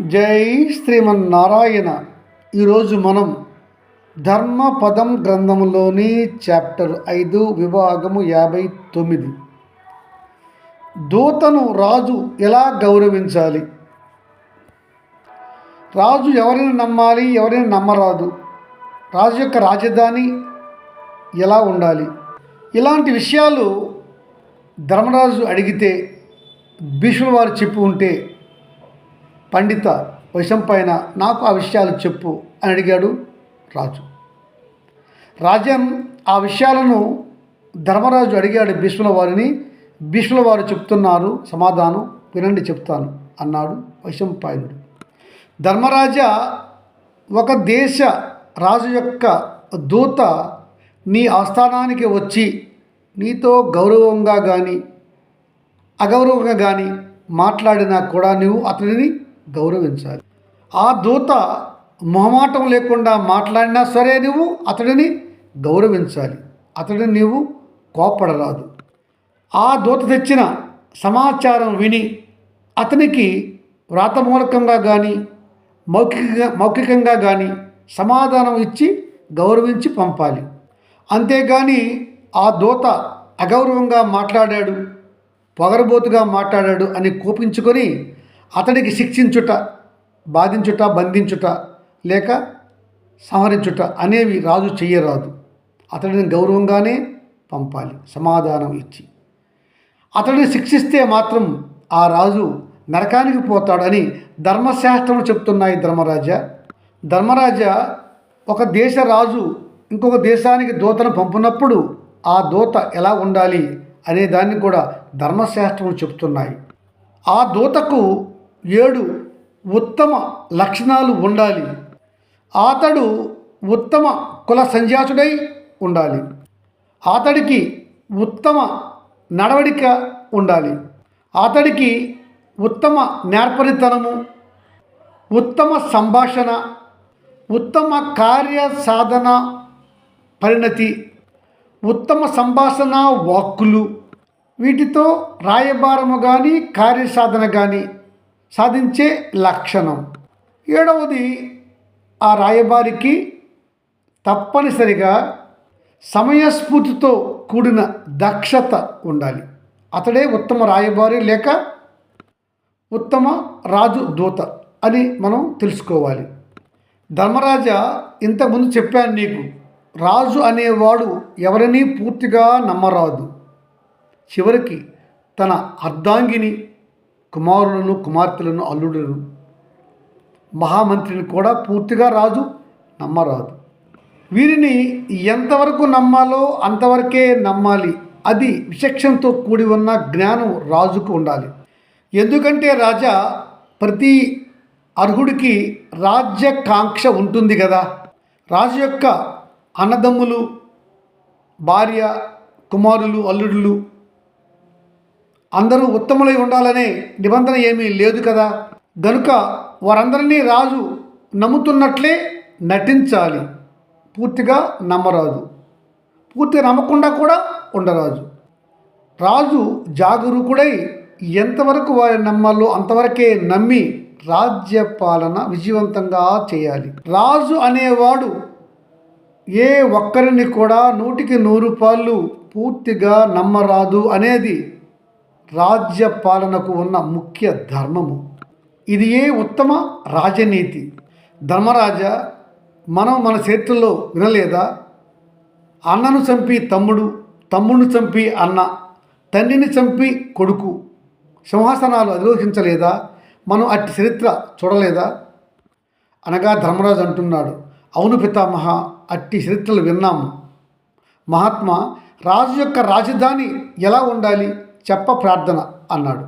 జై శ్రీమన్నారాయణ. ఈరోజు మనం ధర్మపదం గ్రంథంలోని చాప్టర్ ఐదు విభాగము యాభై తొమ్మిది. దూతను రాజు ఎలా గౌరవించాలి? రాజు ఎవరిని నమ్మాలి ఎవరిని నమ్మరాదు? రాజు యొక్క రాజధాని ఎలా ఉండాలి? ఇలాంటి విషయాలు ధర్మరాజు అడిగితే భీష్ముడు వారు చెప్పి ఉంటే పండిత వశం పైన నాకు ఆ విషయాలు చెప్పు అని అడిగాడు రాజు. రాజన్ ఆ విషయాలను ధర్మరాజు అడిగాడు భీష్ముల వారిని. భీష్ముల వారు చెప్తున్నారు సమాధానం వినండి చెప్తాను అన్నాడు వైశంపాయనుడు ధర్మరాజ ఒక దేశ రాజు యొక్క దూత నీ ఆస్థానానికి వచ్చి నీతో గౌరవంగా కానీ అగౌరవంగా కానీ మాట్లాడినా కూడా నువ్వు అతనిని గౌరవించాలి. ఆ దూత మొహమాటం లేకుండా మాట్లాడినా సరే నువ్వు అతడిని గౌరవించాలి. అతడిని నీవు కోపడరాదు ఆ దూత తెచ్చిన సమాచారం విని అతనికి వ్రాతమూలకంగా కానీ మౌఖికంగా మౌఖికంగా కానీ సమాధానం ఇచ్చి గౌరవించి పంపాలి. అంతేగాని ఆ దూత అగౌరవంగా మాట్లాడాడు పొగరబోతుగా మాట్లాడాడు అని కోపించుకొని అతడికి శిక్షించుట బాధించుట బంధించుట లేక సంహరించుట అనేవి రాజు చెయ్యరాదు. అతడిని గౌరవంగానే పంపాలి సమాధానం ఇచ్చి. అతడిని శిక్షిస్తే మాత్రం ఆ రాజు నరకానికి పోతాడని ధర్మశాస్త్రం చెప్తున్నాయి ధర్మరాజ. ధర్మరాజ ఒక దేశ రాజు ఇంకొక దేశానికి దూతను పంపినప్పుడు ఆ దూత ఎలా ఉండాలి అనే దాన్ని కూడా ధర్మశాస్త్రం చెప్తున్నాయి. ఆ దూతకు ఏడు ఉత్తమ లక్షణాలు ఉండాలి. అతడు ఉత్తమ కుల సంజాసుడై ఉండాలి. అతడికి ఉత్తమ నడవడిక ఉండాలి. అతడికి ఉత్తమ నేర్పరితనము ఉత్తమ సంభాషణ ఉత్తమ కార్య సాధన పరిణతి ఉత్తమ సంభాషణ వాక్కులు వీటితో రాయబారము కానీ కార్యసాధన కానీ సాధించే లక్షణం. ఏడవది ఆ రాయబారికి తప్పనిసరిగా సమయస్ఫూర్తితో కూడిన దక్షత ఉండాలి. అతడే ఉత్తమ రాయబారి లేక ఉత్తమ రాజు దూత అని మనం తెలుసుకోవాలి. ధర్మరాజా ఇంతకుముందు చెప్పాను నీకు రాజు అనేవాడు ఎవరినీ పూర్తిగా నమ్మరాదు. చివరికి తన అర్ధాంగిని కుమారులను కుమార్తెలను అల్లుడులను మహామంత్రిని కూడా పూర్తిగా రాజు నమ్మరాదు. వీరిని ఎంతవరకు నమ్మాలో అంతవరకే నమ్మాలి. అది విచక్షణతో కూడి ఉన్న జ్ఞానం రాజుకు ఉండాలి. ఎందుకంటే రాజా ప్రతి అర్హుడికి రాజ్యకాంక్ష ఉంటుంది కదా. రాజు యొక్క అన్నదమ్ములు భార్య కుమారులు అల్లుడులు అందరూ ఉత్తములై ఉండాలనే నిబంధన ఏమీ లేదు కదా. గనుక వారందరినీ రాజు నమ్ముతున్నట్లే నటించాలి. పూర్తిగా నమ్మరాదు. పూర్తిగా నమ్మకుండా కూడా ఉండరాజు రాజు జాగరూకుడై ఎంతవరకు వారి నమ్మాలో అంతవరకే నమ్మి రాజ్య పాలన విజయవంతంగా చేయాలి. రాజు అనేవాడు ఏ ఒక్కరిని కూడా నూటికి నూరు పాళ్ళు పూర్తిగా నమ్మరాదు అనేది రాజ్య పాలనకు ఉన్న ముఖ్య ధర్మము. ఇది ఏ ఉత్తమ రాజనీతి. ధర్మరాజ మనం మన చేతుల్లో వినలేదా? అన్నను చంపి తమ్ముడు తమ్ముడిని చంపి అన్న తండ్రిని చంపి కొడుకు. సింహాసనాలు అధిరోహించలేదా? మనం అట్టి చరిత్ర చూడలేదా? అనగా ధర్మరాజు అంటున్నాడు అవును పితామహ అట్టి చరిత్రలు విన్నాము. మహాత్మా రాజు యొక్క రాజధాని ఎలా ఉండాలి? చెప్ప ప్రార్థన అన్నాడు.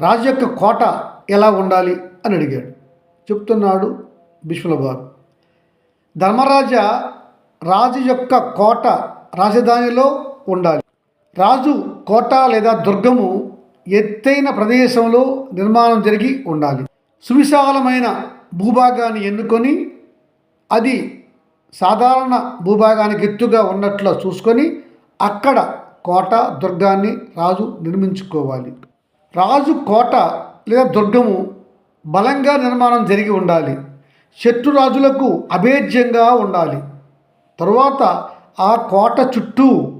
రాజు యొక్క కోట ఎలా ఉండాలి అని అడిగాడు. చెప్తున్నాడు భీష్ములవారు ధర్మరాజ రాజు యొక్క కోట రాజధానిలో ఉండాలి. రాజు కోట లేదా దుర్గము ఎత్తైన ప్రదేశంలో నిర్మాణం జరిగి ఉండాలి. సువిశాలమైన భూభాగాన్ని ఎన్నుకొని అది సాధారణ భూభాగానికి ఎత్తుగా ఉన్నట్లు చూసుకొని అక్కడ కోట దుర్గాన్ని రాజు నిర్మించుకోవాలి. రాజు కోట లేదా దుర్గము బలంగా నిర్మాణం జరిగి ఉండాలి. శత్రురాజులకు అభేద్యంగా ఉండాలి. తరువాత ఆ కోట చుట్టూ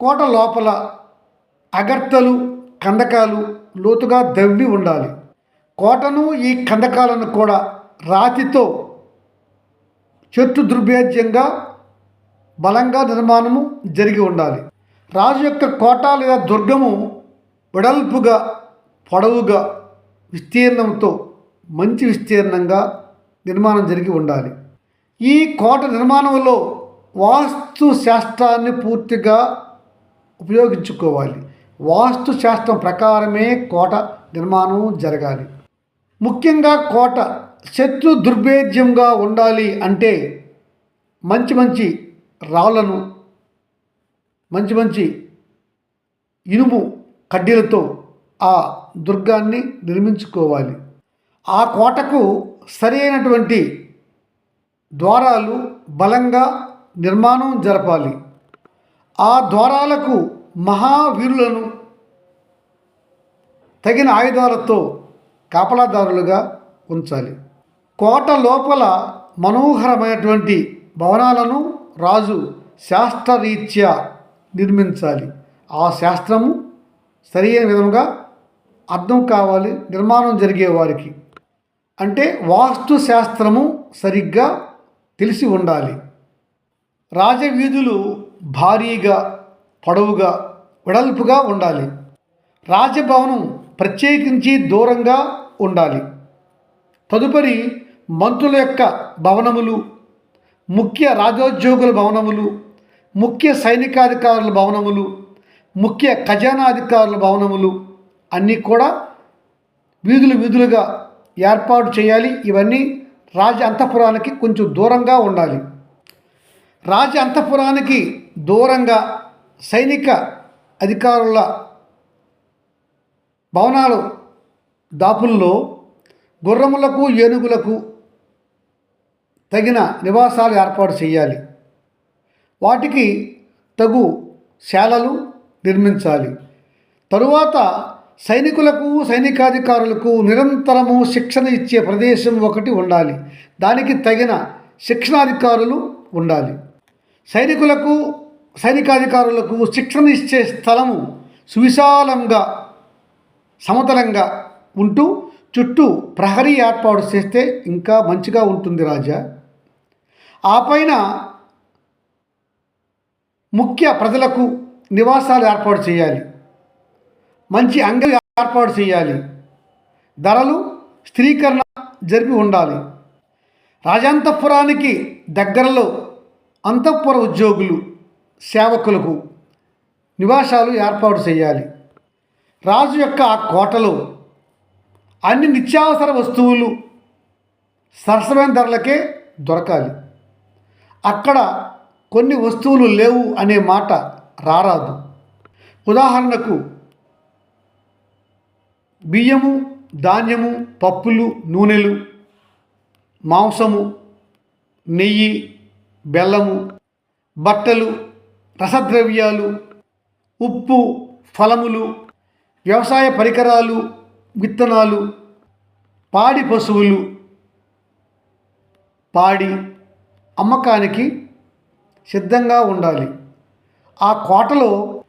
కోట లోపల అగర్తలు కందకాలు లోతుగా దవ్వి ఉండాలి. కోటను ఈ కందకాలను కూడా రాతితో చెట్టు దుర్భేద్యంగా బలంగా నిర్మాణము జరిగి ఉండాలి. రాజు యొక్క కోట లేదా దుర్గము వెడల్పుగా పొడవుగా విస్తీర్ణంతో మంచి విస్తీర్ణంగా నిర్మాణం జరిగి ఉండాలి. ఈ కోట నిర్మాణంలో వాస్తు శాస్త్రాన్ని పూర్తిగా ఉపయోగించుకోవాలి. వాస్తు శాస్త్రం ప్రకారమే కోట నిర్మాణం జరగాలి. ముఖ్యంగా కోట శత్రు దుర్భేద్యంగా ఉండాలి అంటే మంచి మంచి రాళ్ళను మంచి మంచి ఇనుము కడ్డీలతో ఆ దుర్గాన్ని నిర్మించుకోవాలి. ఆ కోటకు సరైనటువంటి ద్వారాలు బలంగా నిర్మాణం జరపాలి. ఆ ద్వారాలకు మహావీరులను తగిన ఆయుధాలతో కాపలాదారులుగా ఉంచాలి. కోట లోపల మనోహరమైనటువంటి భవనాలను రాజు శాస్త్రరీత్యా నిర్మించాలి. ఆ శాస్త్రము సరైన విధంగా అర్థం కావాలి నిర్మాణం జరిగే వారికి. అంటే వాస్తు శాస్త్రము సరిగ్గా తెలిసి ఉండాలి. రాజవీధులు భారీగా పొడవుగా వెడల్పుగా ఉండాలి. రాజభవనం ప్రత్యేకించి దూరంగా ఉండాలి. తదుపరి మంత్రుల యొక్క భవనములు ముఖ్య రాజోద్యోగుల భవనములు ముఖ్య సైనికాధికారుల భవనములు ముఖ్య ఖజానాధికారుల భవనములు అన్నీ కూడా వీధులు వీధులుగా ఏర్పాటు చేయాలి. ఇవన్నీ రాజ అంతఃపురానికి కొంచెం దూరంగా ఉండాలి. రాజ అంతఃపురానికి దూరంగా సైనిక అధికారుల భవనాలు దాపుల్లో గుర్రములకు ఏనుగులకు తగిన నివాసాలు ఏర్పాటు చేయాలి. వాటికి తగు శాలలు నిర్మించాలి. తరువాత సైనికులకు సైనికాధికారులకు నిరంతరము శిక్షణ ఇచ్చే ప్రదేశం ఒకటి ఉండాలి. దానికి తగిన శిక్షణాధికారులు ఉండాలి. సైనికులకు సైనికాధికారులకు శిక్షణ ఇచ్చే స్థలము సువిశాలంగా సమతలంగా ఉంటూ చుట్టూ ప్రహరీ ఏర్పాటు చేస్తే ఇంకా మంచిగా ఉంటుంది రాజా. ఆ పైన ముఖ్య ప్రజలకు నివాసాలు ఏర్పాటు చేయాలి. మంచి అంగడి ఏర్పాటు చేయాలి. ధరలు స్థిరీకరణ జరిపి ఉండాలి. రాజాంతఃపురానికి దగ్గరలో అంతఃపుర ఉద్యోగులు సేవకులకు నివాసాలు ఏర్పాటు చేయాలి. రాజు యొక్క ఆ కోటలో అన్ని నిత్యావసర వస్తువులు సరసమైన ధరలకే దొరకాలి. అక్కడ కొన్ని వస్తువులు లేవు అనే మాట రారాదు. ఉదాహరణకు బియ్యము ధాన్యము పప్పులు నూనెలు మాంసము నెయ్యి బెల్లము బట్టలు రసద్రవ్యాలు ఉప్పు ఫలములు వ్యవసాయ పరికరాలు విత్తనాలు పాడి పశువులు పాడి అమ్మకానికి సిద్ధంగా ఉండాలి. ఆ కోటలో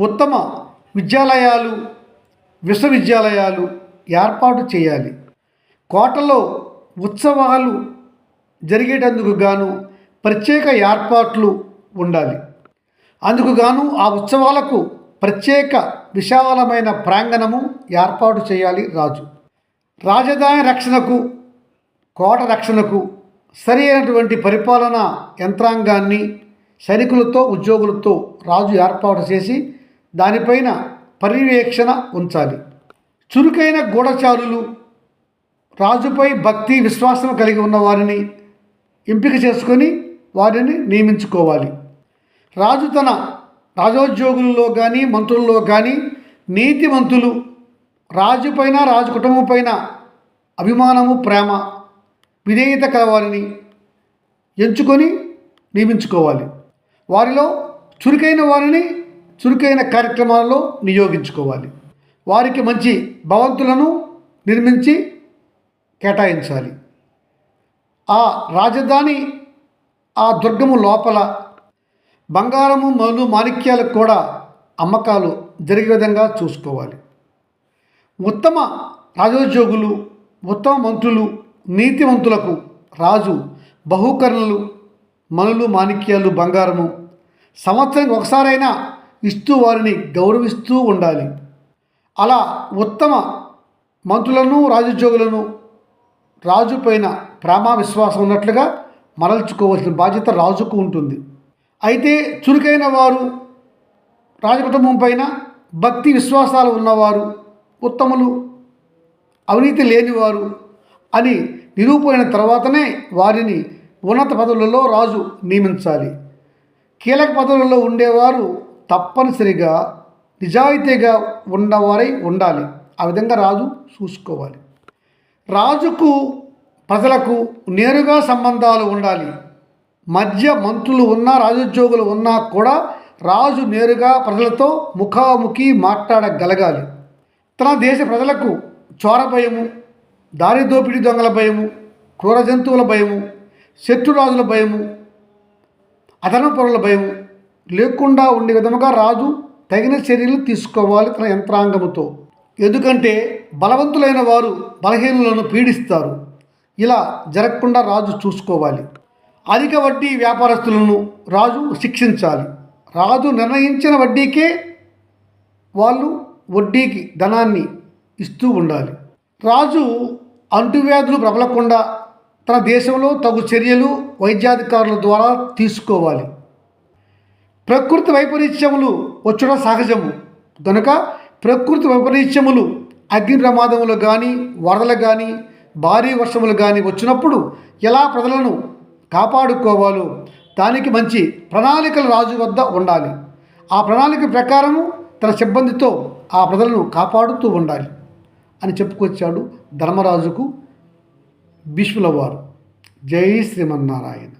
ఉత్తమ విద్యాలయాలు విశ్వవిద్యాలయాలు ఏర్పాటు చేయాలి. కోటలో ఉత్సవాలు జరిగేటందుకు గాను ప్రత్యేక ఏర్పాట్లు ఉండాలి. అందుకు గాను ఆ ఉత్సవాలకు ప్రత్యేక విశాలమైన ప్రాంగణము ఏర్పాటు చేయాలి రాజు. రాజధాని రక్షణకు కోట రక్షణకు సరి అయినటువంటి పరిపాలన యంత్రాంగాన్ని సైనికులతో ఉద్యోగులతో రాజు ఏర్పాటు చేసి దానిపైన పర్యవేక్షణ ఉంచాలి. చురుకైన గూఢచారులు రాజుపై భక్తి విశ్వాసం కలిగి ఉన్న వారిని ఎంపిక చేసుకొని వారిని నియమించుకోవాలి. రాజు తన రాజోద్యోగుల్లో కానీ మంత్రుల్లో కానీ నీతిమంతులు రాజుపైన రాజు కుటుంబం పైన అభిమానము ప్రేమ విధేయత కలవారిని ఎంచుకొని నియమించుకోవాలి. వారిలో చురుకైన వారిని చురుకైన కార్యక్రమాలలో నియోగించుకోవాలి. వారికి మంచి భవంతులను నిర్మించి కేటాయించాలి. ఆ రాజధాని ఆ దుర్గము లోపల బంగారము మరియు మాణిక్యాలకు కూడా అమ్మకాలు జరిగే విధంగా చూసుకోవాలి. ఉత్తమ రాజోద్యోగులు ఉత్తమ మంత్రులు నీతివంతులకు రాజు బహుకరణలు మనులు మాణిక్యాలు బంగారము. సంవత్సరానికి ఒకసారైనా ఇస్తూ వారిని గౌరవిస్తూ ఉండాలి. అలా ఉత్తమ మంత్రులను రాజోద్యోగులను రాజు పైన విశ్వాసం ఉన్నట్లుగా మరల్చుకోవాల్సిన బాధ్యత రాజుకు ఉంటుంది. అయితే చురుకైన వారు రాజకుటుంబం పైన భక్తి విశ్వాసాలు ఉన్నవారు ఉత్తములు అవినీతి లేనివారు అని నిరూపణ తర్వాతనే వారిని ఉన్నత పదవులలో రాజు నియమించాలి. కీలక పదవులలో ఉండేవారు తప్పనిసరిగా నిజాయితీగా ఉన్నవారై ఉండాలి. ఆ విధంగా రాజు చూసుకోవాలి. రాజుకు ప్రజలకు నేరుగా సంబంధాలు ఉండాలి. మధ్య మంత్రులు ఉన్నా రాజోద్యోగులు ఉన్నా కూడా రాజు నేరుగా ప్రజలతో ముఖాముఖి మాట్లాడగలగాలి. తన దేశ ప్రజలకు చోరభయము దారి దోపిడీ దొంగల భయము క్రూర జంతువుల భయము శత్రురాజుల భయము అదనపు భయము. లేకుండా ఉండే విధముగా రాజు తగిన చర్యలు తీసుకోవాలి తన యంత్రాంగముతో. ఎందుకంటే బలవంతులైన వారు బలహీనులను పీడిస్తారు. ఇలా జరగకుండా రాజు చూసుకోవాలి. అధిక వడ్డీ వ్యాపారస్తులను రాజు శిక్షించాలి. రాజు నిర్ణయించిన వడ్డీకే వాళ్ళు వడ్డీకి ధనాన్ని ఇస్తూ ఉండాలి. రాజు అంటువ్యాధులు ప్రబలకుండా తన దేశంలో తగు చర్యలు వైద్యాధికారుల ద్వారా తీసుకోవాలి. ప్రకృతి వైపరీత్యములు వచ్చడం సహజము. కనుక ప్రకృతి వైపరీత్యములు అగ్ని ప్రమాదములు కానీ వరదలు కానీ భారీ వర్షములు కానీ వచ్చినప్పుడు ఎలా ప్రజలను కాపాడుకోవాలో దానికి మంచి ప్రణాళికలు రాజు వద్ద ఉండాలి. ఆ ప్రణాళిక ప్రకారము తన సిబ్బందితో ఆ ప్రజలను కాపాడుతూ ఉండాలి. అని చెప్పుకొచ్చాడు ధర్మరాజుకు భీష్ముల వారు జై శ్రీమన్నారాయణ.